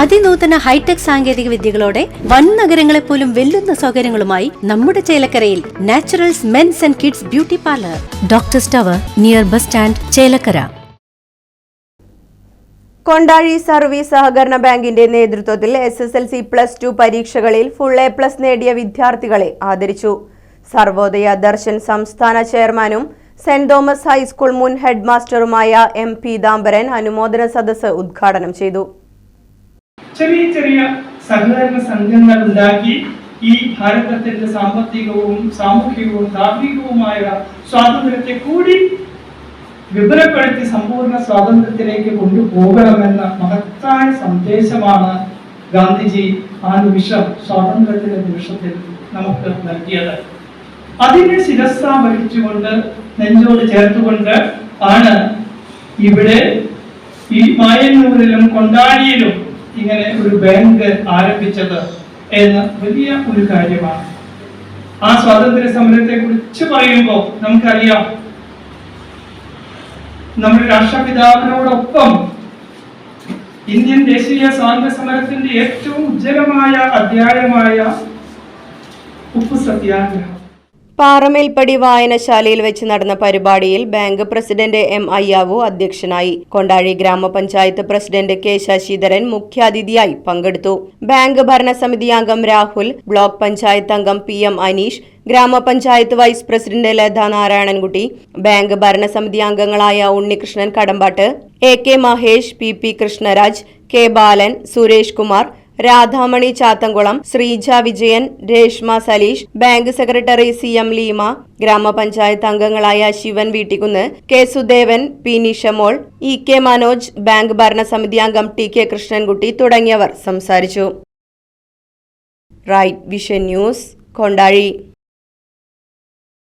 അതിനൂതന hi tech സാങ്കേതിക വിദ്യകളോടെ വൻ നഗരങ്ങളെ പോലും വെല്ലുന്ന സൗകര്യങ്ങളുമായി നമ്മുടെ ചേലക്കരയിൽ Naturals men's and kids beauty parlour. Doctor സ്റ്റവർ near bus stand Chelakkara. Kondazhy service സഹകരണ ബാങ്കിന്റെ നേതൃത്വത്തിൽ S S L C plus two പരീക്ഷകളിൽ ഫുൾ എ പ്ലസ് നേടിയ വിദ്യാർത്ഥികളെ ആദരിച്ചു. സർവോദയ ദർശൻ സംസ്ഥാന ചെയർമാനും സെന്റ് തോമസ് ഹൈസ്കൂൾ മുൻ ഹെഡ്മാസ്റ്ററുമായ മാസ്റ്ററുമായ എം ദാംബരൻ അനുമോദന സദസ്സ് ഉദ്ഘാടനം ചെയ്തു. ചെറിയ ചെറിയ സഹകരണ സംഘങ്ങൾ ഉണ്ടാക്കി ഈ ഭാരതത്തിന്റെ സാമ്പത്തികവും സാമൂഹികവും ധാർമ്മികവുമായ സ്വാതന്ത്ര്യത്തെ കൂടി വിപുലപ്പെടുത്തി സമ്പൂർണ സ്വാതന്ത്ര്യത്തിലേക്ക് കൊണ്ടുപോകണമെന്ന മഹത്തായ സന്ദേശമാണ് ഗാന്ധിജി ആ നിമിഷം സ്വാതന്ത്ര്യത്തിന്റെ നിമിഷത്തിൽ നമുക്ക് നൽകിയത്. അതിനെ ശിരസ്സ വഹിച്ചുകൊണ്ട് നെഞ്ചോട് ചേർത്തുകൊണ്ട് ആണ് ഇവിടെ ഈ മായന്നൂരിലും കൊണ്ടാടിയിലും ഇങ്ങനെ ഒരു ബാങ്ക് ആരംഭിച്ചത് എന്ന വലിയ ഒരു കാര്യമാണ്. ആ സ്വാതന്ത്ര്യ സമരത്തെ കുറിച്ച് പറയുമ്പോൾ നമുക്കറിയാം. നമ്മുടെ രാഷ്ട്രപിതാവിനോടൊപ്പം ഇന്ത്യൻ ദേശീയ സ്വാതന്ത്ര്യ സമരത്തിന്റെ ഏറ്റവും ഉജ്ജ്വലമായ അധ്യായമായ ഉപ്പു സത്യാഗ്രഹം പാറമേൽപ്പടി വായനശാലയിൽ വെച്ച് നടന്ന പരിപാടിയിൽ ബാങ്ക് പ്രസിഡന്റ് എം അയ്യാവു അധ്യക്ഷനായി. കൊണ്ടാഴി ഗ്രാമപഞ്ചായത്ത് പ്രസിഡന്റ് കെ ശശിധരൻ മുഖ്യാതിഥിയായി പങ്കെടുത്തു. ബാങ്ക് ഭരണസമിതി അംഗം രാഹുൽ ബ്ലോക്ക് പഞ്ചായത്ത് അംഗം പി എം അനീഷ് ഗ്രാമപഞ്ചായത്ത് vice president Latha Narayanankutty bank ഭരണസമിതി അംഗങ്ങളായ Unnikrishnan Kadambat A K Mahesh P P Krishnaraj K Balan Suresh Kumar Radhamani Chathamkulam Sreeja Vijayan Reshma Saleesh bank secretary C M Leema ഗ്രാമപഞ്ചായത്ത് അംഗങ്ങളായ Sivan Veettikkunnu K Sudevan P Nishamol E K Manoj bank ഭരണസമിതി അംഗം T K Krishnankutty തുടങ്ങിയവർ സംസാരിച്ചു. Right Vision News Kondazhy.